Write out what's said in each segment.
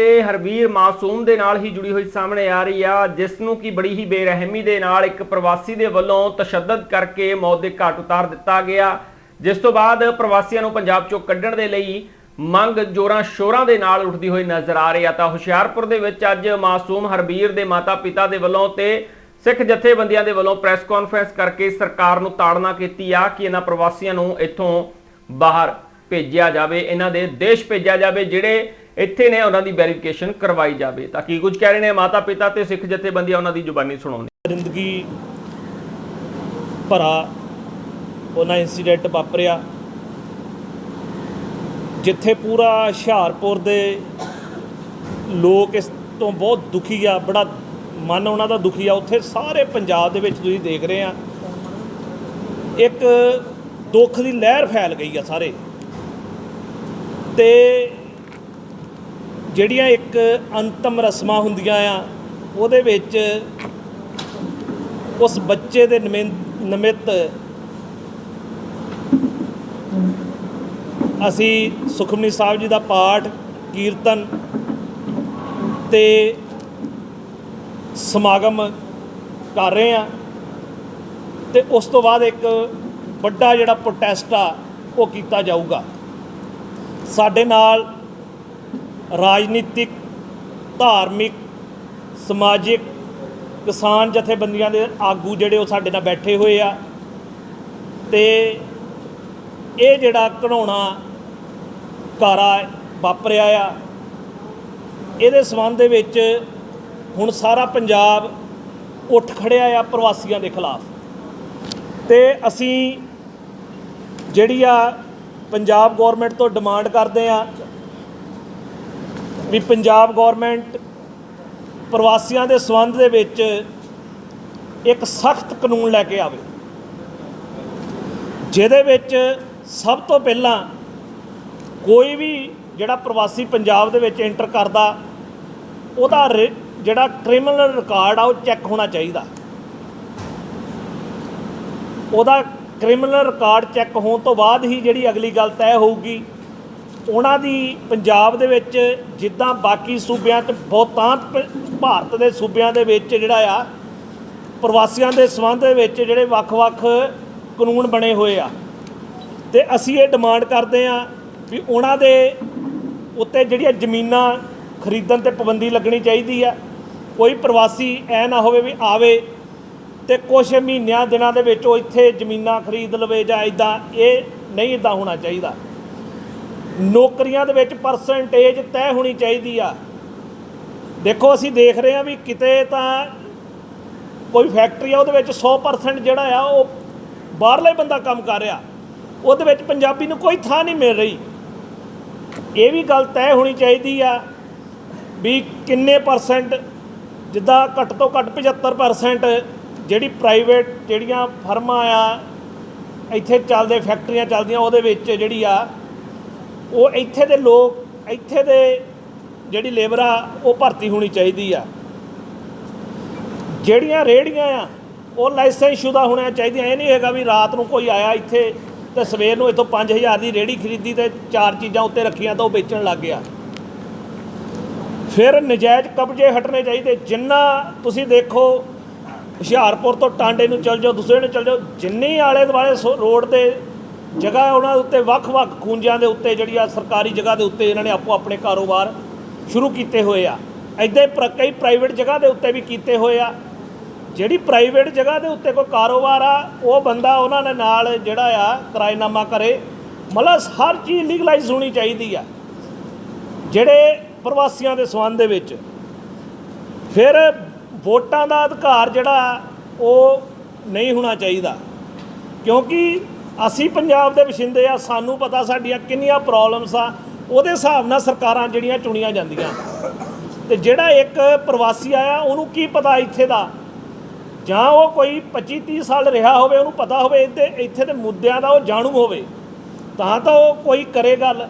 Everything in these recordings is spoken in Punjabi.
ਇਹ ਹਰਬੀਰ ਮਾਸੂਮ ਦੇ ਨਾਲ ਹੀ ਜੁੜੀ ਹੋਈ ਸਾਹਮਣੇ ਆ ਰਹੀ ਆ, ਜਿਸ ਨੂੰ ਕਿ ਬੜੀ ਹੀ ਬੇਰਹਿਮੀ ਦੇ ਨਾਲ ਇੱਕ ਪ੍ਰਵਾਸੀ ਦੇ ਵੱਲੋਂ ਤਸ਼ੱਦਦ ਕਰਕੇ ਮੌਤ ਦੇ ਘਾਟ ਉਤਾਰ ਦਿੱਤਾ ਗਿਆ। ਜਿਸ ਤੋਂ ਬਾਅਦ ਪ੍ਰਵਾਸੀਆਂ ਨੂੰ ਪੰਜਾਬ ਚੋਂ ਕੱਢਣ ਦੇ ਲਈ ਮੰਗ ਜੋਰਾਂ ਸ਼ੋਰਾਂ ਦੇ ਨਾਲ ਉੱਠਦੀ ਹੋਈ ਨਜ਼ਰ ਆ ਰਹੀ ਆ। ਤਾਂ ਹੁਸ਼ਿਆਰਪੁਰ ਦੇ ਵਿੱਚ ਅੱਜ ਮਾਸੂਮ ਹਰਬੀਰ ਦੇ ਮਾਤਾ-ਪਿਤਾ ਦੇ ਵੱਲੋਂ ਤੇ ਸਿੱਖ ਜਥੇਬੰਦੀਆਂ ਦੇ ਵੱਲੋਂ ਪ੍ਰੈਸ ਕਾਨਫਰੰਸ ਕਰਕੇ ਸਰਕਾਰ ਨੂੰ ਤਾੜਨਾ ਕੀਤੀ ਆ ਕਿ ਇਹਨਾਂ ਪ੍ਰਵਾਸੀਆਂ ਨੂੰ ਇੱਥੋਂ ਬਾਹਰ ਭੇਜਿਆ ਜਾਵੇ, ਇਹਨਾਂ ਦੇ ਦੇਸ਼ ਭੇਜਿਆ ਜਾਵੇ, ਜਿਹੜੇ ਇੱਥੇ ਨੇ ਉਹਨਾਂ ਦੀ ਵੈਰੀਫਿਕੇਸ਼ਨ ਕਰਵਾਈ ਜਾਵੇ। ਤਾਂ ਕੀ ਕੁਝ ਕਹਿ ਰਹੇ ਨੇ ਮਾਤਾ ਪਿਤਾ ਤੇ ਸਿੱਖ ਜਥੇਬੰਦੀਆਂ ਉਹਨਾਂ ਦੀ ਜ਼ੁਬਾਨੀ ਸੁਣਾਉਣੀ ਜ਼ਿੰਦਗੀ ਭਰਾ, ਉਹਨਾਂ ਇਨਸੀਡੈਂਟ ਵਾਪਰਿਆ। ਜਿੱਥੇ ਪੂਰਾ ਹੁਸ਼ਿਆਰਪੁਰ ਦੇ ਲੋਕ ਇਸ ਤੋਂ ਬਹੁਤ ਦੁਖੀ ਆ, ਬੜਾ ਮਨ ਉਹਨਾਂ ਦਾ ਦੁਖੀ ਆ। ਉੱਥੇ ਸਾਰੇ ਪੰਜਾਬ ਦੇ ਵਿੱਚ ਤੁਸੀਂ ਦੇਖ ਰਹੇ ਆ, ਇੱਕ ਦੁੱਖ ਦੀ ਲਹਿਰ ਫੈਲ ਗਈ ਆ ਸਾਰੇ। ਤੇ ਜਿਹੜੀਆਂ ਇੱਕ ਅੰਤਮ ਰਸਮਾਂ ਹੁੰਦੀਆਂ ਆ, ਉਹਦੇ ਵਿੱਚ ਉਸ ਬੱਚੇ ਦੇ ਨਿਮਿੰ- ਨਿਮਿਤ ਅਸੀਂ ਸੁਖਮਨੀ ਸਾਹਿਬ ਜੀ ਦਾ ਪਾਠ, ਕੀਰਤਨ ਤੇ ਸਮਾਗਮ ਕਰ ਰਹੇ ਆ ਤੇ ਉਸ ਤੋਂ ਬਾਅਦ ਇੱਕ ਵੱਡਾ ਜਿਹੜਾ ਪ੍ਰੋਟੈਸਟ ਆ, ਉਹ ਕੀਤਾ ਜਾਊਗਾ। ਸਾਡੇ ਨਾਲ ਰਾਜਨੀਤਿਕ, ਧਾਰਮਿਕ, ਸਮਾਜਿਕ ਕਿਸਾਨ ਜਥੇਬੰਦੀਆਂ ਦੇ ਆਗੂ ਜਿਹੜੇ ਉਹ ਸਾਡੇ ਨਾਲ ਬੈਠੇ ਹੋਏ ਆ। ਤੇ ਇਹ ਜਿਹੜਾ ਘਣਾਉਣਾ ਕਾਰਾ ਵਾਪਰਿਆ ਆ, ਇਹਦੇ ਸੰਬੰਧ ਦੇ ਵਿੱਚ ਹੁਣ ਸਾਰਾ ਪੰਜਾਬ ਉੱਠ ਖੜਿਆ ਆ ਪ੍ਰਵਾਸੀਆਂ ਦੇ ਖਿਲਾਫ। ਤੇ ਅਸੀਂ ਜਿਹੜੀ ਆ ਪੰਜਾਬ ਗਵਰਨਮੈਂਟ ਤੋਂ ਡਿਮਾਂਡ ਕਰਦੇ ਆ ਵੀ ਪੰਜਾਬ ਗਵਰਨਮੈਂਟ ਪ੍ਰਵਾਸੀਆਂ ਦੇ ਸੰਬੰਧ ਦੇ ਵਿੱਚ ਇੱਕ ਸਖਤ ਕਾਨੂੰਨ ਲੈ ਕੇ ਆਵੇ। ਜਿਹਦੇ ਵਿੱਚ ਸਭ ਤੋਂ ਪਹਿਲਾਂ ਕੋਈ ਵੀ ਜਿਹੜਾ ਪ੍ਰਵਾਸੀ ਪੰਜਾਬ ਦੇ ਵਿੱਚ ਐਂਟਰ ਕਰਦਾ, ਉਹਦਾ ਰਿ- ਜਿਹੜਾ ਕ੍ਰਿਮੀਨਲ ਰਿਕਾਰਡ ਆ, ਉਹ ਚੈੱਕ ਹੋਣਾ ਚਾਹੀਦਾ। ਉਹਦਾ ਕ੍ਰਿਮੀਨਲ ਰਿਕਾਰਡ ਚੈੱਕ ਹੋਣ ਤੋਂ ਬਾਅਦ ਹੀ ਜਿਹੜੀ ਅਗਲੀ ਗੱਲ ਤੈਅ ਹੋਊਗੀ ਉਹਨਾਂ ਦੀ ਪੰਜਾਬ ਦੇ ਵਿੱਚ ਜਿੱਦਾਂ ਬਾਕੀ ਸੂਬਿਆਂ 'ਚ ਬਹੁਤਾਂਤ ਪ- ਭਾਰਤ ਦੇ ਸੂਬਿਆਂ ਦੇ ਵਿੱਚ ਜਿਹੜਾ ਆ, ਪ੍ਰਵਾਸੀਆਂ ਦੇ ਸੰਬੰਧ ਦੇ ਵਿੱਚ ਜਿਹੜੇ ਵੱਖ-ਵੱਖ ਕਾਨੂੰਨ ਬਣੇ ਹੋਏ ਆ। ਤੇ ਅਸੀਂ ਇਹ ਡਿਮਾਂਡ ਕਰਦੇ ਆ ਵੀ ਉਹਨਾਂ ਦੇ ਉੱਤੇ ਜਿਹੜੀਆਂ ਜ਼ਮੀਨਾਂ ਖਰੀਦਣ ਤੇ ਪਾਬੰਦੀ ਲੱਗਣੀ ਚਾਹੀਦੀ ਆ, ਕੋਈ ਪ੍ਰਵਾਸੀ ਐ ਨਾ ਹੋਵੇ ਵੀ ਆਵੇ ਤੇ ਕੁਝ ਮਹੀਨਿਆਂ, ਦਿਨਾਂ ਦੇ ਵਿੱਚ ਉਹ ਇੱਥੇ ਜ਼ਮੀਨਾਂ ਖਰੀਦ ਲਵੇ ਜਾਂ ਇਦਾਂ ਇਹ ਨਹੀਂ ਇਦਾਂ ਹੋਣਾ ਚਾਹੀਦਾ। ਨੌਕਰੀਆਂ ਦੇ ਵਿੱਚ ਪਰਸੈਂਟੇਜ ਤੈਅ ਹੋਣੀ ਚਾਹੀਦੀ ਆ। ਦੇਖੋ, ਅਸੀਂ ਦੇਖ ਰਹੇ ਹਾਂ ਵੀ ਕਿਤੇ ਤਾਂ ਕੋਈ ਫੈਕਟਰੀ ਆ, ਉਹਦੇ ਵਿੱਚ 100% ਜਿਹੜਾ ਆ, ਉਹ ਬਾਹਰਲਾ ਹੀ ਬੰਦਾ ਕੰਮ ਕਰ ਰਿਹਾ। ਉਹਦੇ ਵਿੱਚ ਪੰਜਾਬੀ ਨੂੰ ਕੋਈ ਥਾਂ ਨਹੀਂ ਮਿਲ ਰਹੀ। ਇਹ ਵੀ ਗੱਲ ਤੈਅ ਹੋਣੀ ਚਾਹੀਦੀ ਆ ਵੀ ਕਿੰਨੇ ਪਰਸੈਂਟ ਜਿੱਦਾਂ ਘੱਟ ਤੋਂ ਘੱਟ 75% ਜਿਹੜੀ ਪ੍ਰਾਈਵੇਟ ਜਿਹੜੀਆਂ ਫਰਮਾਂ ਆ, ਇੱਥੇ ਚੱਲਦੇ ਫੈਕਟਰੀਆਂ ਚੱਲਦੀਆਂ, ਉਹਦੇ ਵਿੱਚ ਜਿਹੜੀ ਆ ਉਹ ਇੱਥੇ ਦੇ ਲੋਕ, ਇੱਥੇ ਦੇ ਜਿਹੜੀ ਲੇਬਰ ਆ, ਉਹ ਭਰਤੀ ਹੋਣੀ ਚਾਹੀਦੀ ਆ। ਜਿਹੜੀਆਂ ਰੇੜੀਆਂ ਆ, ਉਹ ਲਾਇਸੈਂਸ ਸ਼ੁਦਾ ਹੋਣੀਆਂ ਚਾਹੀਦੀਆਂ। ਇਹ ਨਹੀਂ ਹੈਗਾ ਵੀ ਰਾਤ ਨੂੰ ਕੋਈ ਆਇਆ ਇੱਥੇ ਤੇ ਸਵੇਰ ਨੂੰ ਇੱਥੋਂ 5000 ਦੀ ਰੇੜੀ ਖਰੀਦੀ ਤੇ ਚਾਰ ਚੀਜ਼ਾਂ ਉੱਤੇ ਰੱਖੀਆਂ ਤਾਂ ਉਹ ਵੇਚਣ ਲੱਗ ਗਿਆ। ਫਿਰ ਨਜਾਇਜ਼ ਕਬਜ਼ੇ ਹਟਣੇ ਚਾਹੀਦੇ। ਜਿੰਨਾ ਤੁਸੀਂ ਦੇਖੋ, ਹੁਸ਼ਿਆਰਪੁਰ ਤੋਂ ਟਾਂਡੇ ਨੂੰ ਚੱਲ ਜਾਓ, ਦੂਸਰੇ ਨੂੰ ਚੱਲ ਜਾਓ, ਜਿੰਨੀ ਆਲੇ ਦੁਆਲੇ ਸੋ- ਰੋਡ ਤੇ ਜਗ੍ਹਾ ਉਹਨਾਂ ਦੇ ਉੱਤੇ, ਵੱਖ-ਵੱਖ ਖੂੰਜਿਆਂ ਦੇ ਉੱਤੇ, ਜਿਹੜੀ ਆ ਸਰਕਾਰੀ ਜਗ੍ਹਾ ਦੇ ਉੱਤੇ ਇਹਨਾਂ ਨੇ ਆਪੋ ਆਪਣੇ ਕਾਰੋਬਾਰ ਸ਼ੁਰੂ ਕੀਤੇ ਹੋਏ ਆ। ਐਦਾਂ ਪ੍ਰ- ਕਈ ਪ੍ਰਾਈਵੇਟ ਜਗ੍ਹਾ ਦੇ ਉੱਤੇ ਵੀ ਕੀਤੇ ਹੋਏ ਆ। ਜਿਹੜੀ ਪ੍ਰਾਈਵੇਟ ਜਗ੍ਹਾ ਦੇ ਉੱਤੇ ਕੋਈ ਕਾਰੋਬਾਰ ਆ, ਉਹ ਬੰਦਾ ਉਹਨਾਂ ਦੇ ਨਾਲ ਜਿਹੜਾ ਆ, ਕਿਰਾਏਨਾਮਾ ਕਰੇ। ਮਤਲਬ ਹਰ ਚੀਜ਼ ਲੀਗਲਾਈਜ਼ ਹੋਣੀ ਚਾਹੀਦੀ ਆ। ਜਿਹੜੇ ਪ੍ਰਵਾਸੀਆਂ ਦੇ ਸੰਬੰਧ ਦੇ ਵਿੱਚ। ਫਿਰ ਵੋਟਾਂ ਦਾ ਅਧਿਕਾਰ ਜਿਹੜਾ, ਉਹ ਨਹੀਂ ਹੋਣਾ ਚਾਹੀਦਾ। ਕਿਉਂਕਿ ਅਸੀਂ ਪੰਜਾਬ ਦੇ ਵਸਿੰਦੇ ਆ, ਸਾਨੂੰ ਪਤਾ ਸਾਡੀਆਂ ਕਿੰਨੀਆਂ ਪ੍ਰੋਬਲਮਸ ਆ, ਉਹਦੇ ਹਿਸਾਬ ਨਾਲ ਸਰਕਾਰਾਂ ਜਿਹੜੀਆਂ ਚੁਣੀਆਂ ਜਾਂਦੀਆਂ। ਤੇ ਜਿਹੜਾ ਇੱਕ ਪ੍ਰਵਾਸੀ ਆਇਆ, ਉਹਨੂੰ ਕੀ ਪਤਾ ਇੱਥੇ ਦਾ? ਜਾਂ ਉਹ ਕੋਈ 25 30 ਸਾਲ ਰਿਹਾ ਹੋਵੇ, ਉਹਨੂੰ ਪਤਾ ਹੋਵੇ ਇੱਥੇ ਇੱਥੇ ਦੇ ਮੁੱਦਿਆਂ ਦਾ ਉਹ ਜਾਣੂ ਹੋਵੇ, ਤਾਂ ਤਾਂ ਉਹ ਕੋਈ ਕਰੇ ਗੱਲ।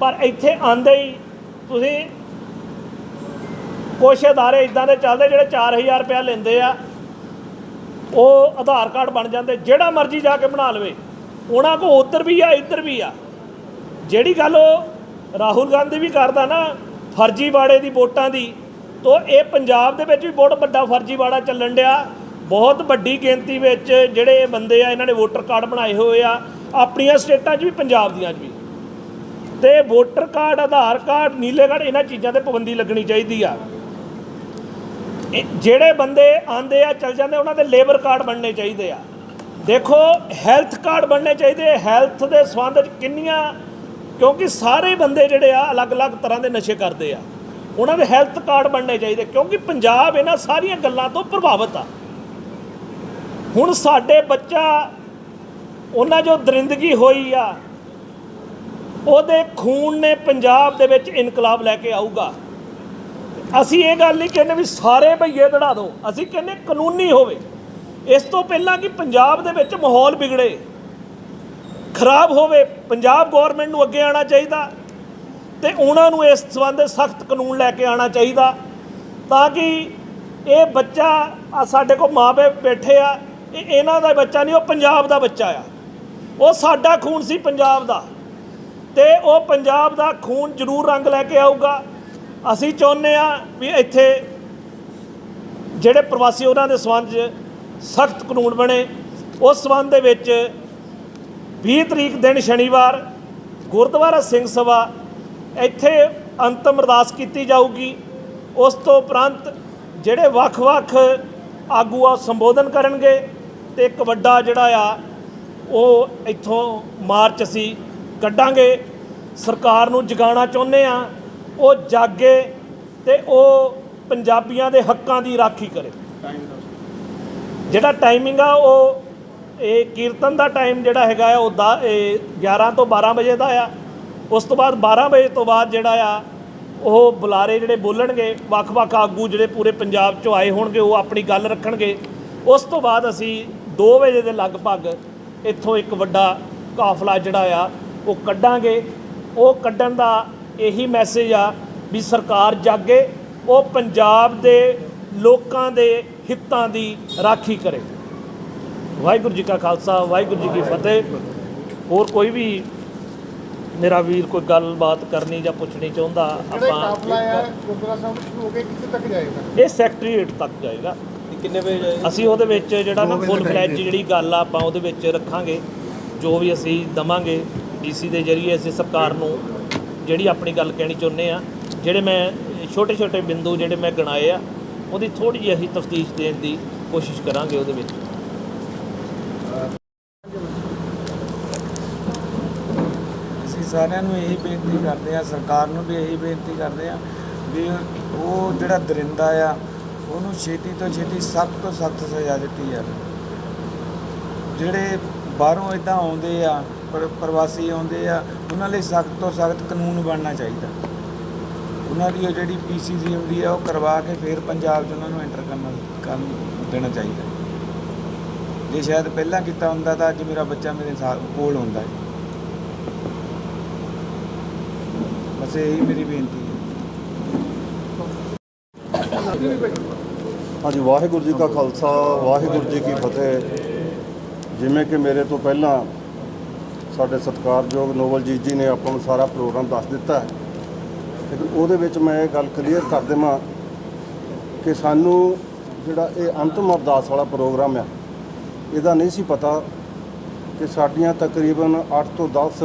ਪਰ ਇੱਥੇ ਆਂਦੇ ਹੀ ਤੁਸੀਂ ਕੁਛ ਅਦਾਰੇ ਇਦਾਂ ਦੇ ਚੱਲਦੇ ਜਿਹੜੇ 4000 ਰੁਪਇਆ ਲੈਂਦੇ ਆ, ਉਹ ਆਧਾਰ ਕਾਰਡ ਬਣ ਜਾਂਦੇ, ਜਿਹੜਾ ਮਰਜ਼ੀ ਜਾ ਕੇ ਬਣਾ ਲਵੇ। ਉਹਨਾਂ ਕੋ ਉੱਧਰ ਵੀ ਆ, ਇੱਧਰ ਵੀ ਆ। ਜਿਹੜੀ ਗੱਲ ਉਹ ਰਾਹੁਲ ਗਾਂਧੀ ਵੀ ਕਰਦਾ ਨਾ, ਫਰਜ਼ੀਵਾੜੇ ਦੀ ਵੋਟਾਂ ਦੀ, ਤੋ ਇਹ ਪੰਜਾਬ ਦੇ ਵਿੱਚ ਵੀ ਬਹੁਤ ਵੱਡਾ ਫਰਜ਼ੀਵਾੜਾ ਚੱਲਣ ਡਿਆ। ਬਹੁਤ ਵੱਡੀ ਗਿਣਤੀ ਵਿੱਚ ਜਿਹੜੇ ਬੰਦੇ ਆ, ਇਹਨਾਂ ਨੇ ਵੋਟਰ ਕਾਰਡ ਬਣਾਏ ਹੋਏ ਆ। ਆਪਣੀਆਂ ਸਟੇਟਾਂ 'ਚ ਵੀ, ਪੰਜਾਬ ਦੀਆਂ 'ਚ ਵੀ। ਤੇ ਵੋਟਰ ਕਾਰਡ, ਆਧਾਰ ਕਾਰਡ, ਨੀਲੇ ਕਾਰਡ, ਇਹਨਾਂ ਚੀਜ਼ਾਂ ਤੇ ਪਾਬੰਦੀ ਲੱਗਣੀ ਚਾਹੀਦੀ ਆ। ਜਿਹੜੇ ਬੰਦੇ ਆਂਦੇ ਆ, ਚੱਲ ਜਾਂਦੇ, ਉਹਨਾਂ ਦੇ ਲੇਬਰ ਕਾਰਡ ਬਣਨੇ ਚਾਹੀਦੇ ਆ। ਦੇਖੋ ਹੈਲਥ ਕਾਰਡ ਬਣਨੇ ਚਾਹੀਦੇ ਹੈਲਥ ਦੇ ਸੰਬੰਧ ਵਿੱਚ ਕਿੰਨੀਆਂ, ਕਿਉਂਕਿ ਸਾਰੇ ਬੰਦੇ ਜਿਹੜੇ ਆ, ਅਲੱਗ-ਅਲੱਗ ਤਰ੍ਹਾਂ ਦੇ ਨਸ਼ੇ ਕਰਦੇ ਆ। ਉਹਨਾਂ ਦੇ ਹੈਲਥ ਕਾਰਡ ਬਣਨੇ ਚਾਹੀਦੇ, ਕਿਉਂਕਿ ਪੰਜਾਬ ਇਹਨਾਂ ਸਾਰੀਆਂ ਗੱਲਾਂ ਤੋਂ ਪ੍ਰਭਾਵਿਤ ਆ। ਹੁਣ ਸਾਡੇ ਬੱਚਾ, ਉਹਨਾਂ ਜੋ ਦਰਿੰਦਗੀ ਹੋਈ ਆ, ਉਹਦੇ ਖੂਨ ਨੇ ਪੰਜਾਬ ਦੇ ਵਿੱਚ ਇਨਕਲਾਬ ਲੈ ਕੇ ਆਊਗਾ। ਅਸੀਂ ਇਹ ਗੱਲ ਨਹੀਂ ਕਹਿੰਦੇ ਵੀ ਸਾਰੇ ਭਈਏ ਦੜਾ ਦਿਓ ਅਸੀਂ ਕਹਿੰਦੇ ਕਾਨੂੰਨੀ ਹੋਵੇ। ਇਸ ਤੋਂ ਪਹਿਲਾਂ ਕਿ ਪੰਜਾਬ ਦੇ ਵਿੱਚ ਮਾਹੌਲ ਵਿਗੜੇ। ਖਰਾਬ ਹੋਵੇ, ਪੰਜਾਬ ਗਵਰਨਮੈਂਟ ਨੂੰ ਅੱਗੇ ਆਉਣਾ ਚਾਹੀਦਾ ਤੇ ਉਹਨਾਂ ਨੂੰ ਇਸ ਸੰਬੰਧ ਸਖਤ ਕਾਨੂੰਨ ਲੈ ਕੇ ਆਉਣਾ ਚਾਹੀਦਾ ਤਾਂ ਕਿ ਇਹ ਬੱਚਾ ਆ ਸਾਡੇ ਕੋਲ ਮਾਪੇ ਬੈਠੇ ਆ, ਇਹ ਇਹਨਾਂ ਦਾ ਬੱਚਾ ਨਹੀਂ, ਉਹ ਪੰਜਾਬ ਦਾ ਬੱਚਾ ਆ। ਉਹ ਸਾਡਾ ਖੂਨ ਸੀ ਪੰਜਾਬ ਦਾ ਤੇ ਉਹ ਪੰਜਾਬ ਦਾ ਖੂਨ ਜ਼ਰੂਰ ਰੰਗ ਲੈ ਕੇ ਆਊਗਾ। ਅਸੀਂ ਚਾਹੁੰਦੇ ਆ ਵੀ ਇੱਥੇ ਜਿਹੜੇ ਪ੍ਰਵਾਸੀ ਉਹਨਾਂ ਦੇ ਸੰਬੰਧ 'ਚ ਸਖਤ ਕਾਨੂੰਨ ਬਣੇ। ਉਸ ਸੰਬੰਧ ਦੇ ਵਿੱਚ 20 ਤਰੀਕ ਦਿਨ ਸ਼ਨੀਵਾਰ ਗੁਰਦੁਆਰਾ ਸਿੰਘ ਸਭਾ ਇੱਥੇ ਅੰਤਮ ਅਰਦਾਸ ਕੀਤੀ ਜਾਊਗੀ। ਉਸ ਤੋਂ ਉਪਰੰਤ ਜਿਹੜੇ ਵੱਖ-ਵੱਖ ਆਗੂ ਆ ਸੰਬੋਧਨ ਕਰਨਗੇ ਤੇ ਇੱਕ ਵੱਡਾ ਜਿਹੜਾ ਆ, ਉਹ ਇੱਥੋਂ ਮਾਰਚ ਅਸੀਂ ਕੱਢਾਂਗੇ। ਸਰਕਾਰ ਨੂੰ ਜਗਾਉਣਾ ਚਾਹੁੰਦੇ ਆ, ਉਹ ਜਾਗੇ ਤੇ ਉਹ ਪੰਜਾਬੀਆਂ ਦੇ ਹੱਕਾਂ ਦੀ ਰਾਖੀ ਕਰੇ। ਜਿਹੜਾ ਟਾਈਮਿੰਗ ਆ, ਉਹ ਇਹ ਕੀਰਤਨ ਦਾ ਟਾਈਮ ਜਿਹੜਾ ਹੈਗਾ ਆ, ਉਹ ਦਾ- ਇਹ 11 ਤੋਂ 12 ਵਜੇ ਦਾ ਆ। ਉਸ ਤੋਂ ਬਾਅਦ 12 ਵਜੇ ਤੋਂ ਬਾਅਦ ਜਿਹੜਾ ਆ, ਉਹ ਬੁਲਾਰੇ ਜਿਹੜੇ ਬੋਲਣਗੇ, ਵੱਖ-ਵੱਖ ਆਗੂ ਜਿਹੜੇ ਪੂਰੇ ਪੰਜਾਬ ਚੋਂ ਆਏ ਹੋਣਗੇ, ਉਹ ਆਪਣੀ ਗੱਲ ਰੱਖਣਗੇ। ਉਸ ਤੋਂ ਬਾਅਦ ਅਸੀਂ 2 ਵਜੇ ਦੇ ਲਗਭਗ ਇੱਥੋਂ ਇੱਕ ਵੱਡਾ ਕਾਫਲਾ ਜਿਹੜਾ ਆ, ਉਹ ਕੱਢਾਂਗੇ। ਉਹ ਕੱਢਣ ਦਾ ਇਹੀ ਮੈਸੇਜ ਆ ਵੀ ਸਰਕਾਰ ਜਾਗੇ, ਉਹ ਪੰਜਾਬ ਦੇ ਲੋਕਾਂ ਦੇ ਹਿੱਤਾਂ ਦੀ ਰਾਖੀ ਕਰੇ। ਵਾਹਿਗੁਰੂ ਜੀ ਕਾ ਖਾਲਸਾ ਵਾਹਿਗੁਰੂ ਜੀ ਕੀ ਫਤਿਹ। ਹੋਰ ਕੋਈ ਵੀ ਮੇਰਾ ਵੀਰ ਕੋਈ ਗੱਲਬਾਤ ਕਰਨੀ ਜਾਂ ਪੁੱਛਣੀ ਚਾਹੁੰਦਾ ਆਪਾਂ ਜਾਏਗਾ? ਇਹ ਸੈਕਟਰੀਏਟ ਤੱਕ ਜਾਏਗਾ। ਕਿੰਨੇ ਵਜੇ ਜਾਏ ਅਸੀਂ ਉਹਦੇ ਵਿੱਚ ਜਿਹੜਾ ਨਾ ਫੁੱਲ ਫਲੈਜ ਜਿਹੜੀ ਗੱਲ ਆ ਆਪਾਂ ਉਹਦੇ ਵਿੱਚ ਰੱਖਾਂਗੇ। ਜੋ ਵੀ ਅਸੀਂ ਦਵਾਂਗੇ ਡੀਸੀ ਦੇ ਜਰੀਏ ਅਸੀਂ ਸਰਕਾਰ ਨੂੰ ਜਿਹੜੀ ਆਪਣੀ ਗੱਲ ਕਹਿਣੀ ਚਾਹੁੰਦੇ ਆ। ਜਿਹੜੇ ਮੈਂ ਛੋਟੇ ਛੋਟੇ ਬਿੰਦੂ ਜਿਹੜੇ ਮੈਂ ਗਿਣਾਏ ਆ ਉਹਦੀ ਥੋੜੀ ਜਿਹੀ ਅਸੀਂ ਤਫਤੀਸ਼ ਦੇਣ ਦੀ ਕੋਸ਼ਿਸ਼ ਕਰਾਂਗੇ ਉਹਦੇ ਵਿੱਚ। ਅਸੀਂ ਸਾਰਿਆਂ ਨੂੰ ਇਹੀ ਬੇਨਤੀ ਕਰਦੇ ਆ ਸਰਕਾਰ ਨੂੰ ਵੀ ਇਹੀ ਬੇਨਤੀ ਕਰਦੇ ਆ ਵੀ ਉਹ ਜਿਹੜਾ ਦਰਿੰਦਾ ਆ, ਉਹਨੂੰ ਛੇਤੀ ਤੋਂ ਛੇਤੀ ਸਖਤ ਤੋਂ ਸਖਤ ਸਜ਼ਾ ਦਿੱਤੀ ਜਾਵੇ। ਜਿਹੜੇ ਬਾਹਰੋਂ ਇਦਾਂ ਆਉਂਦੇ ਆ ਪਰ- ਪ੍ਰਵਾਸੀ ਆਉਂਦੇ ਆ, ਉਹਨਾਂ ਲਈ ਸਖਤ ਤੋਂ ਸਖਤ ਕਾਨੂੰਨ ਬਣਨਾ ਚਾਹੀਦਾ। ਉਹਨਾਂ ਦੀ ਉਹ ਜਿਹੜੀ ਪੀਸੀਸੀ ਹੁੰਦੀ ਆ, ਉਹ ਕਰਵਾ ਕੇ ਫਿਰ ਪੰਜਾਬ 'ਚ ਉਹਨਾਂ ਨੂੰ ਐਂਟਰ ਕਰਨਾ ਕਰਨ ਦੇਣਾ ਚਾਹੀਦਾ। ਜੇ ਸ਼ਾਇਦ ਪਹਿਲਾਂ ਕੀਤਾ ਹੁੰਦਾ ਤਾਂ ਅੱਜ ਮੇਰਾ ਬੱਚਾ ਮੇਰੇ ਸਾਥ ਕੋਲ ਹੁੰਦਾ ਹੈ। ਬਸ ਇਹੀ ਮੇਰੀ ਬੇਨਤੀ ਹੈ। ਹਾਂਜੀ, ਵਾਹਿਗੁਰੂ ਜੀ ਕਾ ਖਾਲਸਾ, ਵਾਹਿਗੁਰੂ ਜੀ ਕੀ ਫਤਿਹ। ਜਿਵੇਂ ਕਿ ਮੇਰੇ ਤੋਂ ਪਹਿਲਾਂ ਸਾਡੇ ਸਤਿਕਾਰਯੋਗ ਨੋਵਲਜੀਤ ਜੀ ਨੇ ਆਪਾਂ ਨੂੰ ਸਾਰਾ ਪ੍ਰੋਗਰਾਮ ਦੱਸ ਦਿੱਤਾ ਹੈ। ਲੇਕਿਨ ਉਹਦੇ ਵਿੱਚ ਮੈਂ ਇਹ ਗੱਲ ਕਲੀਅਰ ਕਰ ਦੇਵਾਂ ਕਿ ਸਾਨੂੰ ਜਿਹੜਾ ਇਹ ਅੰਤਮ ਅਰਦਾਸ ਵਾਲਾ ਪ੍ਰੋਗਰਾਮ ਆ, ਇਹਦਾ ਨਹੀਂ ਸੀ ਪਤਾ ਕਿ ਸਾਡੀਆਂ ਤਕਰੀਬਨ 8 ਤੋਂ 10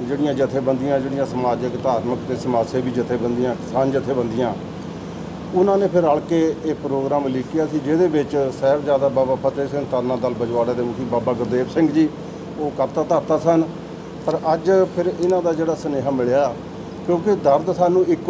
ਜਿਹੜੀਆਂ ਜਥੇਬੰਦੀਆਂ, ਜਿਹੜੀਆਂ ਸਮਾਜਿਕ, ਧਾਰਮਿਕ ਤੇ ਸਮਾਜ ਸੇਵੀ ਜਥੇਬੰਦੀਆਂ, ਕਿਸਾਨ ਜਥੇਬੰਦੀਆਂ, ਉਹਨਾਂ ਨੇ ਫਿਰ ਰਲ ਕੇ ਇਹ ਪ੍ਰੋਗਰਾਮ ਲਿਖਿਆ ਸੀ, ਜਿਹਦੇ ਵਿੱਚ ਸਾਹਿਬਜ਼ਾਦਾ ਬਾਬਾ ਫਤਿਹ ਸਿੰਘ ਤਾਨਾ ਦਲ ਬਜਵਾੜਾ ਦੇ ਮੁਖੀ ਬਾਬਾ ਗੁਰਦੇਵ ਸਿੰਘ ਜੀ, ਉਹ ਕਰਤਾ ਧਰਤਾ ਸਨ। ਪਰ ਅੱਜ ਫਿਰ ਇਹਨਾਂ ਦਾ ਜਿਹੜਾ ਸੁਨੇਹਾ ਮਿਲਿਆ ਕਿਉਂਕਿ ਦਰਦ ਸਾਨੂੰ ਇੱਕੋ